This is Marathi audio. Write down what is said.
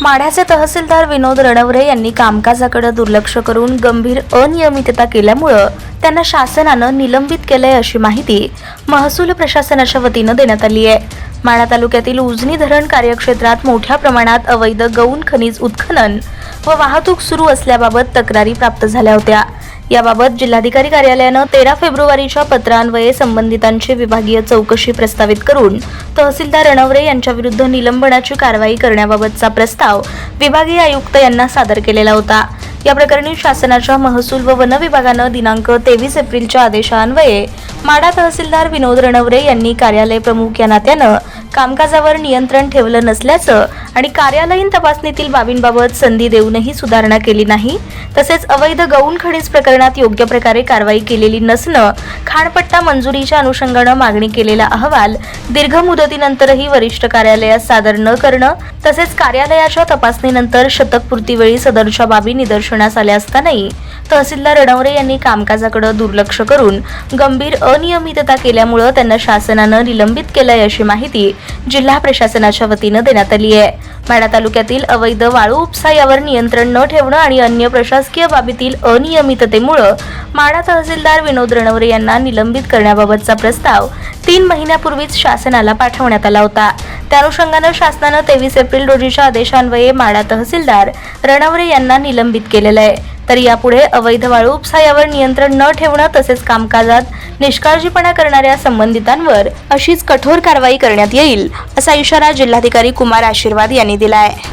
माढ्याचे तहसीलदार विनोद रणवरे यांनी कामकाजाकडे दुर्लक्ष करून गंभीर अनियमितता केल्यामुळं त्यांना शासनानं निलंबित केलंय अशी माहिती महसूल प्रशासनाच्या वतीनं देण्यात आली आहे. माढा तालुक्यातील उजनी धरण कार्यक्षेत्रात मोठ्या प्रमाणात अवैध गौण खनिज उत्खनन व वाहतूक सुरू असल्याबाबत तक्रारी प्राप्त झाल्या होत्या. याबाबत जिल्हाधिकारी कार्यालयानं तेरा फेब्रुवारीच्या पत्रान्वये संबंधितांची विभागीय चौकशी प्रस्तावित करून तहसीलदार रणवरे यांच्याविरुद्ध निलंबनाची कारवाई करण्याबाबतचा प्रस्ताव विभागीय आयुक्त यांना सादर केलेला होता. या प्रकरणी शासनाच्या महसूल व वन विभागानं दिनांक तेवीस एप्रिलच्या आदेशान्वये माडा तहसीलदार विनोद रणवरे यांनी कार्यालय प्रमुख या नात्यानं कामकाजावर नियंत्रण ठेवलं नसल्याचं आणि कार्यालयीन तपासणीतील बाबींबाबत संधी देऊनही सुधारणा केली नाही. तसेच अवैध गौण खनिज प्रकरणात योग्य प्रकारे कारवाई केलेली नसणं खाणपट्टा मंजुरीच्या अनुषंगानं मागणी केलेला अहवाल दीर्घ मुदतीनंतरही वरिष्ठ कार्यालयात सादर न करणं तसेच कार्यालयाच्या तपासणीनंतर शतकपूर्तीवेळी सदरच्या बाबी निदर्शनास आल्या असतानाही तहसीलदार रणवरे यांनी कामकाजाकडे दुर्लक्ष करून गंभीर अनियमितता केल्यामुळं त्यांना शासनानं निलंबित केलंय अशी माहिती जिल्हा प्रशासनाच्या वतीनं देण्यात आली आहे. माढा तालुक्यातील अवैध वाळू उपसा यावर नियंत्रण न ठेवणं आणि अन्य प्रशासकीय बाबीतील अनियमिततेमुळं माढा तहसीलदार विनोद रणवरे यांना निलंबित करण्याबाबतचा प्रस्ताव तीन महिन्यापूर्वीच शासनाला पाठवण्यात आला होता. त्या अनुषंगानं शासनानं तेवीस एप्रिल रोजीच्या आदेशान्वये माढा तहसीलदार रणवरे यांना निलंबित केलेलं आहे. तर यापुढे अवैध वाळू उपसा यावर नियंत्रण न ठेवणं तसेच कामकाजात निष्काळजीपणा करणाऱ्या संबंधितांवर अशीच कठोर कारवाई करण्यात येईल असा इशारा जिल्हाधिकारी कुमार आशीर्वाद यांनी दिला आहे